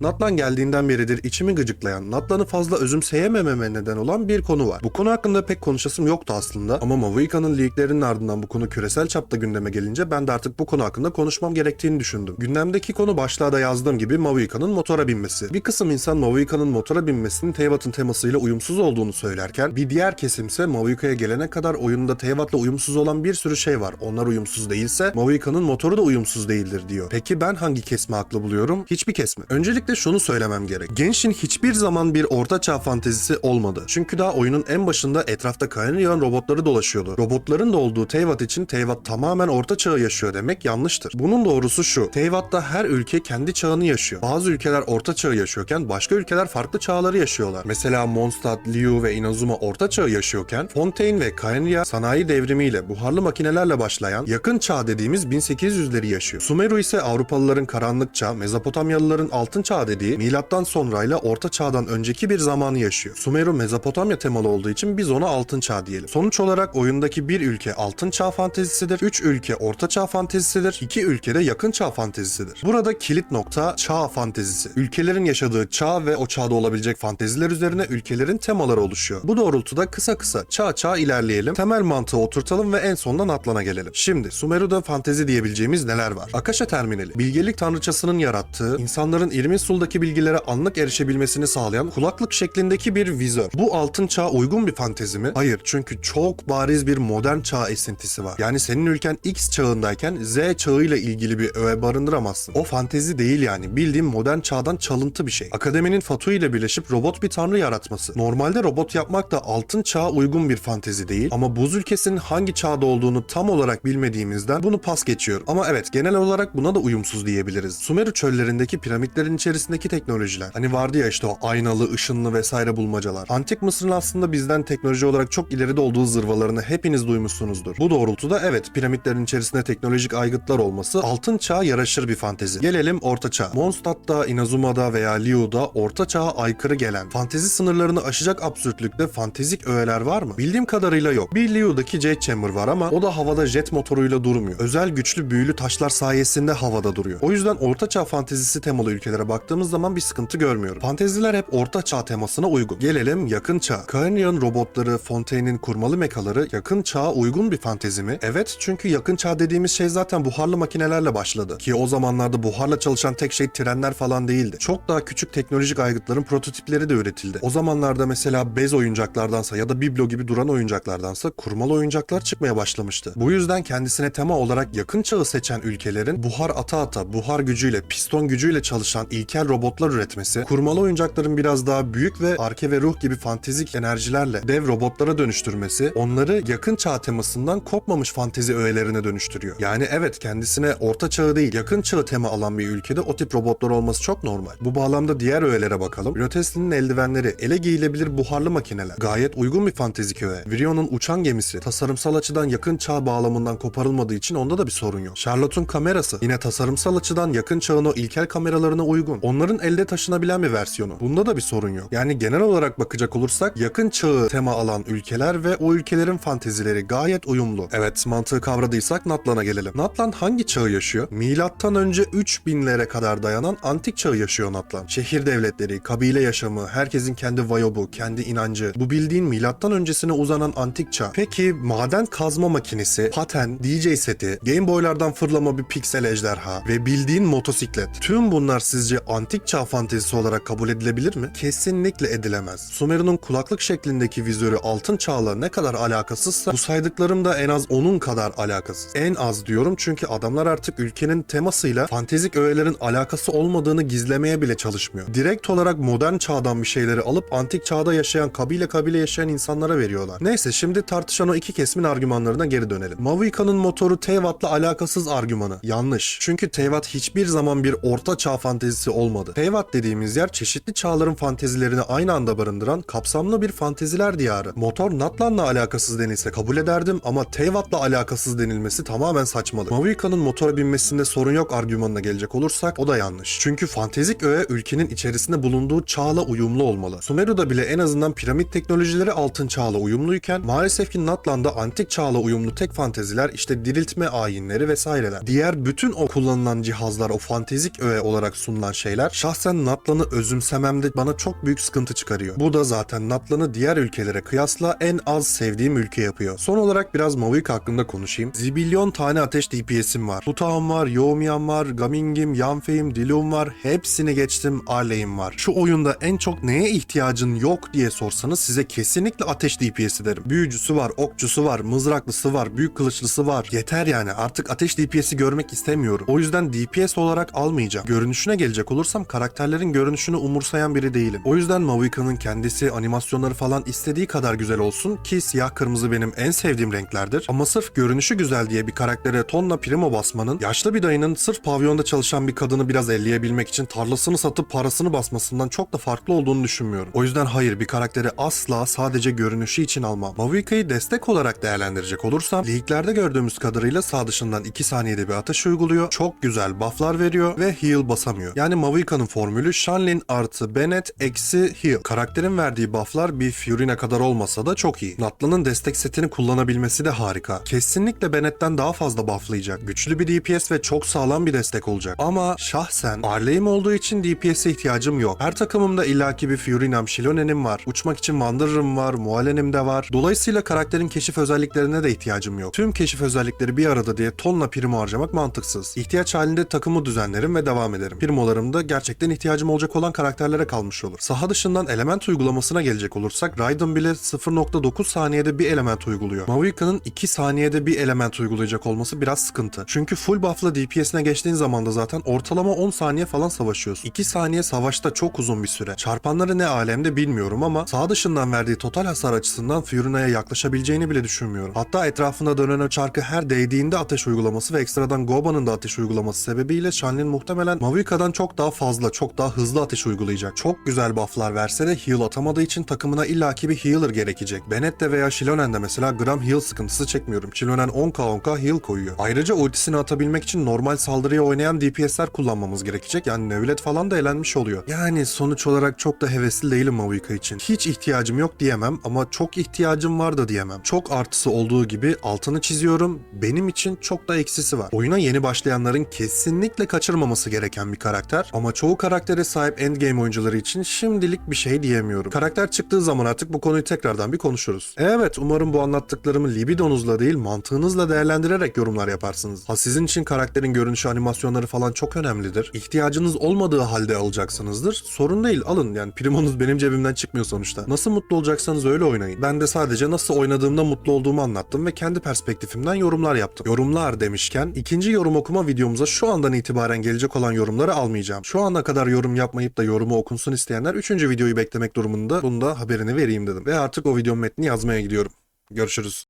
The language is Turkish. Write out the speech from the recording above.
Natlan geldiğinden beridir içimi gıcıklayan, Natlan'ı fazla özümseyemememe neden olan bir konu var. Bu konu hakkında pek konuşasım yoktu aslında ama Mavuika'nın leaklerinin ardından bu konu küresel çapta gündeme gelince ben de artık bu konu hakkında konuşmam gerektiğini düşündüm. Gündemdeki konu başlığa da yazdığım gibi Mavuika'nın motora binmesi. Bir kısım insan Mavuika'nın motora binmesinin Teyvat'ın temasıyla uyumsuz olduğunu söylerken bir diğer kesimse Mavuika'ya gelene kadar oyunda Teyvat'la uyumsuz olan bir sürü şey var. Onlar uyumsuz değilse Mavuika'nın motoru da uyumsuz değildir diyor. Peki ben hangi kesmi haklı buluyorum? Hiçbir kesmi. Öncelikle şunu söylemem gerek. Genshin hiçbir zaman bir ortaçağ fantezisi olmadı. Çünkü daha oyunun en başında etrafta Kaenrian robotları dolaşıyordu. Robotların da olduğu Teyvat için Teyvat tamamen orta çağı yaşıyor demek yanlıştır. Bunun doğrusu şu. Teyvat'ta her ülke kendi çağını yaşıyor. Bazı ülkeler orta çağı yaşıyorken başka ülkeler farklı çağları yaşıyorlar. Mesela Mondstadt, Liu ve Inazuma orta çağı yaşıyorken Fontaine ve Kaenria sanayi devrimiyle buharlı makinelerle başlayan yakın çağ dediğimiz 1800'leri yaşıyor. Sumeru ise Avrupalıların karanlık çağ, Mezopotamyalıların altın çağ dediği milattan sonrayla orta çağdan önceki bir zamanı yaşıyor. Sumeru Mezopotamya temalı olduğu için biz ona altın çağ diyelim. Sonuç olarak oyundaki bir ülke altın çağ fantezisidir, 3 ülke orta çağ fantezisidir, 2 ülke de yakın çağ fantezisidir. Burada kilit nokta çağ fantezisi. Ülkelerin yaşadığı çağ ve o çağda olabilecek fanteziler üzerine ülkelerin temaları oluşuyor. Bu doğrultuda kısa kısa çağ çağ ilerleyelim, temel mantığı oturtalım ve en sondan Atlan'a gelelim. Şimdi Sumeru'da fantezi diyebileceğimiz neler var? Akasha Terminali, bilgelik tanrıçasının yarattığı, insanların Irminsul'daki bilgilere anlık erişebilmesini sağlayan kulaklık şeklindeki bir vizör. Bu altın çağa uygun bir fantezi mi? Hayır çünkü çok bariz bir modern çağ esintisi var. Yani senin ülken X çağındayken Z çağıyla ilgili bir öğe barındıramazsın. O fantezi değil yani. Bildiğim modern çağdan çalıntı bir şey. Akademinin Fatu ile birleşip robot bir tanrı yaratması. Normalde robot yapmak da altın çağa uygun bir fantezi değil ama buz ülkesinin hangi çağda olduğunu tam olarak bilmediğimizden bunu pas geçiyor. Ama evet genel olarak buna da uyumsuz diyebiliriz. Sumeru çöllerindeki piramitlerin içerisindeki teknolojiler. Hani vardı ya işte o aynalı, ışınlı vesaire bulmacalar. Antik Mısır'ın aslında bizden teknoloji olarak çok ileride olduğu zırvalarını hepiniz duymuşsunuzdur. Bu doğrultuda evet piramitlerin içerisinde teknolojik aygıtlar olması altın çağa yaraşır bir fantezi. Gelelim orta çağa. Mondstadt'ta, Inazuma'da veya Liu'da orta çağa aykırı gelen, fantezi sınırlarını aşacak absürtlükte fantezik öğeler var mı? Bildiğim kadarıyla yok. Bir Liu'daki Jet Chamber var ama o da havada jet motoruyla durmuyor. Özel güçlü büyülü taşlar sayesinde havada duruyor. O yüzden orta çağ fantezisi temalı ülkelere baktığımız zaman bir sıkıntı görmüyorum. Fanteziler hep orta çağ temasına uygun. Gelelim yakın çağ. Kaenrian robotları, Fontaine'in kurmalı mekaları yakın çağa uygun bir fantezi mi? Evet çünkü yakın çağ dediğimiz şey zaten buharlı makinelerle başladı. Ki o zamanlarda buharla çalışan tek şey trenler falan değildi. Çok daha küçük teknolojik aygıtların prototipleri de üretildi. O zamanlarda mesela bez oyuncaklardansa ya da biblo gibi duran oyuncaklardansa kurmalı oyuncaklar çıkmaya başlamıştı. Bu yüzden kendisine tema olarak yakın çağı seçen ülkelerin buhar ata ata, buhar gücüyle, piston gücüyle çalışan ilkel robotlar üretmesi, kurmalı oyuncakların biraz daha büyük ve arke ve ruh gibi fantezik enerjilerle dev robotlara dönüştürmesi, onları yakın çağ temasından kopmamış fantezi öğelerine dönüştürüyor. Yani evet kendisine orta çağı değil, yakın çağı tema alan bir ülkede o tip robotlar olması çok normal. Bu bağlamda diğer öğelere bakalım. Rotesli'nin eldivenleri, ele giyilebilir buharlı makineler. Gayet uygun bir fantezik öğe. Virion'un uçan gemisi, tasarımsal açıdan yakın çağ bağlamından koparılmadığı için onda da bir sorun yok. Charlotte'un kamerası, yine tasarımsal açıdan yakın çağın o ilkel kameralarına uygun. Onların elde taşınabilen bir versiyonu. Bunda da bir sorun yok. Yani genel olarak bakacak olursak yakın çağı tema alan ülkeler ve o ülkelerin fantezileri gayet uyumlu. Evet mantığı kavradıysak Natlan'a gelelim. Natlan hangi çağı yaşıyor? Milattan önce 3000'lere kadar dayanan antik çağı yaşıyor Natlan. Şehir devletleri, kabile yaşamı, herkesin kendi vayobu, kendi inancı. Bu bildiğin milattan öncesine uzanan antik çağ. Peki maden kazma makinesi, paten, DJ seti, Game Boy'lardan fırlama bir piksel ejderha ve bildiğin motosiklet. Tüm bunlar sizce antik çağ fantezisi olarak kabul edilebilir mi? Kesinlikle edilemez. Sumeru'nun kulaklık şeklindeki vizörü altın çağla ne kadar alakasızsa bu saydıklarım da en az onun kadar alakasız. En az diyorum çünkü adamlar artık ülkenin temasıyla fantezik öğelerin alakası olmadığını gizlemeye bile çalışmıyor. Direkt olarak modern çağdan bir şeyleri alıp antik çağda yaşayan kabile kabile yaşayan insanlara veriyorlar. Neyse şimdi tartışan o iki kesimin argümanlarına geri dönelim. Mavuika'nın motoru Teyvat'la alakasız argümanı. Yanlış. Çünkü Teyvat hiçbir zaman bir orta çağ fantezisi olmadı. Teyvat dediğimiz yer çeşitli çağların fantezilerini aynı anda barındıran kapsamlı bir fanteziler diyarı. Motor Natlan'la alakasız denilse kabul ederdim ama Teyvat'la alakasız denilmesi tamamen saçmalık. Mavuika'nın motora binmesinde sorun yok argümanına gelecek olursak o da yanlış. Çünkü fantezik öğe ülkenin içerisinde bulunduğu çağla uyumlu olmalı. Sumeru'da bile en azından piramit teknolojileri altın çağla uyumluyken maalesef ki Natlan'da antik çağla uyumlu tek fanteziler işte diriltme ayinleri vesaireler. Diğer bütün o kullanılan cihazlar o fantezik öğe olarak sunulan şeyler şeyler şahsen Natlan'ı özümsememde bana çok büyük sıkıntı çıkarıyor. Bu da zaten Natlan'ı diğer ülkelere kıyasla en az sevdiğim ülke yapıyor. Son olarak biraz Mavic hakkında konuşayım. Zibilyon tane ateş DPS'im var. Tutağım var, Yoğumyan var, Gaming'im, Yanfei'im, Dilu'm var. Hepsini geçtim, Arley'im var. Şu oyunda en çok neye ihtiyacın yok diye sorsanız size kesinlikle ateş DPS'i derim. Büyücüsü var, okçusu var, mızraklısı var, büyük kılıçlısı var. Yeter yani artık ateş DPS'i görmek istemiyorum. O yüzden DPS olarak almayacağım. Görünüşüne gelecek olursam karakterlerin görünüşünü umursayan biri değilim. O yüzden Mavica'nın kendisi, animasyonları falan istediği kadar güzel olsun ki siyah kırmızı benim en sevdiğim renklerdir. Ama sırf görünüşü güzel diye bir karaktere tonla primo basmanın, yaşlı bir dayının sırf pavyonda çalışan bir kadını biraz elleyebilmek için tarlasını satıp parasını basmasından çok da farklı olduğunu düşünmüyorum. O yüzden hayır bir karakteri asla sadece görünüşü için almam. Mavica'yı destek olarak değerlendirecek olursam, liglerde gördüğümüz kadarıyla sağ dışından 2 saniyede bir ateş uyguluyor, çok güzel bufflar veriyor ve heal basamıyor. Yani Mavica'nın formülü Shanlin artı Bennett eksi heal. Karakterin verdiği bufflar bir Fury'ne kadar olmasa da çok iyi. Natlan'ın destek setini kullanabilmesi de harika. Kesinlikle Bennett'ten daha fazla bufflayacak. Güçlü bir DPS ve çok sağlam bir destek olacak. Ama şahsen Arley'im olduğu için DPS'e ihtiyacım yok. Her takımımda illaki bir Fury'nem, Shilone'nim var. Uçmak için Wanderer'ım var, Mualen'im de var. Dolayısıyla karakterin keşif özelliklerine de ihtiyacım yok. Tüm keşif özellikleri bir arada diye tonla primo harcamak mantıksız. İhtiyaç halinde takımı düzenlerim ve devam ederim. Primolarım da gerçekten ihtiyacım olacak olan karakterlere kalmış olur. Saha dışından element uygulamasına gelecek olursak Raiden bile 0.9 saniyede bir element uyguluyor. Mavica'nın 2 saniyede bir element uygulayacak olması biraz sıkıntı. Çünkü full buff'la DPS'ine geçtiğin zaman da zaten ortalama 10 saniye falan savaşıyorsun. 2 saniye savaşta çok uzun bir süre. Çarpanları ne alemde bilmiyorum ama sağ dışından verdiği total hasar açısından Furyna'ya yaklaşabileceğini bile düşünmüyorum. Hatta etrafında dönen o çarkı her değdiğinde ateş uygulaması ve ekstradan Goba'nın da ateş uygulaması sebebiyle Shanlin muhtemelen Mavica'dan çok daha fazla, çok daha hızlı ateş uygulayacak. Çok güzel bufflar verse de heal atamadığı için takımına illaki bir healer gerekecek. Bennett'te veya Shilonen'de mesela gram heal sıkıntısı çekmiyorum. Shilonen 10k 10k heal koyuyor. Ayrıca ultisini atabilmek için normal saldırıya oynayan DPS'ler kullanmamız gerekecek. Yani Nevlet falan da elenmiş oluyor. Yani sonuç olarak çok da hevesli değilim Mavica için. Hiç ihtiyacım yok diyemem ama çok ihtiyacım var da diyemem. Çok artısı olduğu gibi altını çiziyorum. Benim için çok da eksisi var. Oyuna yeni başlayanların kesinlikle kaçırmaması gereken bir karakter ama çoğu karaktere sahip endgame oyuncuları için şimdilik bir şey diyemiyorum. Karakter çıktığı zaman artık bu konuyu tekrardan bir konuşuruz. Evet umarım bu anlattıklarımı libidonuzla değil mantığınızla değerlendirerek yorumlar yaparsınız. Ha sizin için karakterin görünüşü animasyonları falan çok önemlidir. İhtiyacınız olmadığı halde alacaksınızdır. Sorun değil alın yani primonuz benim cebimden çıkmıyor sonuçta. Nasıl mutlu olacaksanız öyle oynayın. Ben de sadece nasıl oynadığımda mutlu olduğumu anlattım ve kendi perspektifimden yorumlar yaptım. Yorumlar demişken ikinci yorum okuma videomuza şu andan itibaren gelecek olan yorumları almayacağım. Şu ana kadar yorum yapmayıp da yorumu okunsun isteyenler üçüncü videoyu beklemek durumunda. Bunda haberini vereyim dedim. Ve artık o videonun metnini yazmaya gidiyorum. Görüşürüz.